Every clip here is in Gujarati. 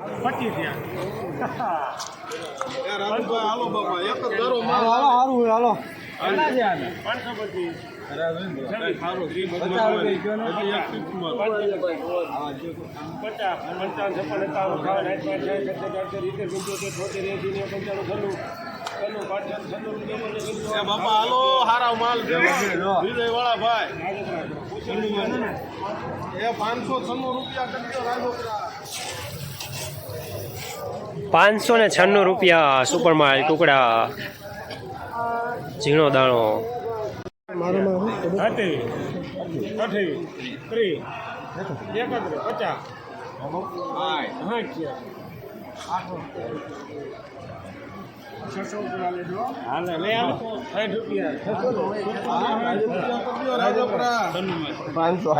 પચીસ થયા હાલો બાપા એક જ ધારો માલ હાલો હારું હોય હાલો. પાંચસો પચીસ. પચાસ પંચાવન છપ્પન એકાવન અઠાવન સાઠ સાઠ સત્તર પંચોતેર છોતેર એસી નેવું પંચાણું છન્નું છન્નું પાંચસો છન્નું રૂપિયા બાપા હાલો હારા માલ વિજય વાળા ભાઈ. એ પાંચસો છન્નું રૂપિયા પાંચસો ને છન્નું રૂપિયા સુપરમાલ ટુકડા ઝીણો દાણો. પચાસ છસો રૂપિયા લેજો હાલે લે આલો સાઠ રૂપિયા. પાંચસો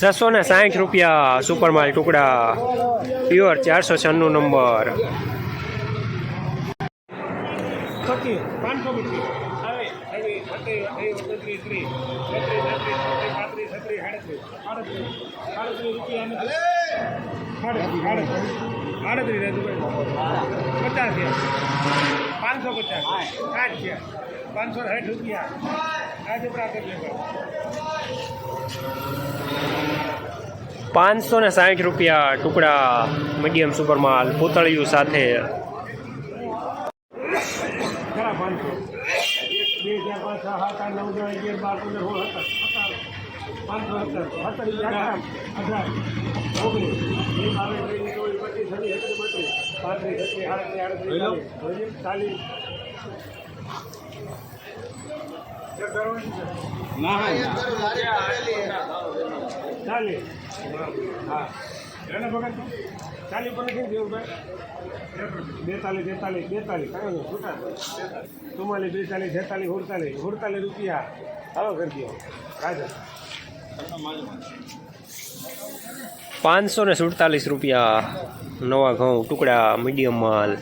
છસો ને સાઠ રૂપિયા સુપરમાલ ટુકડા. પ્યોર ચારસો છન્નું નંબર. પાંચસો રૂપિયા રાજુભાઈ પચાસ થયા પાંચસો પચાસ. સાઠ થયા પાંચસો સાઠ રૂપિયા. આજે પ્રાપ્ત લેવા પાંચસો ને સાઠ રૂપિયા ટુકડા મીડિયમ સુપર માલ પૂતળિયું સાથે. પચીસ. ચાલીસ પણ કેમ દેવું ભાઈ બેતાલીસ તેતાલીસ બેતાલીસ કાંઈ નહીં છૂટા ચુમ્માલીસ બેતાલીસ છેતાલીસ સુડતાલીસ સુડતાલીસ રૂપિયા હાલો કરી દો કાયદા પાંચસો ને સુડતાલીસ રૂપિયા નવા ઘઉં ટુકડા મીડિયમ માલ.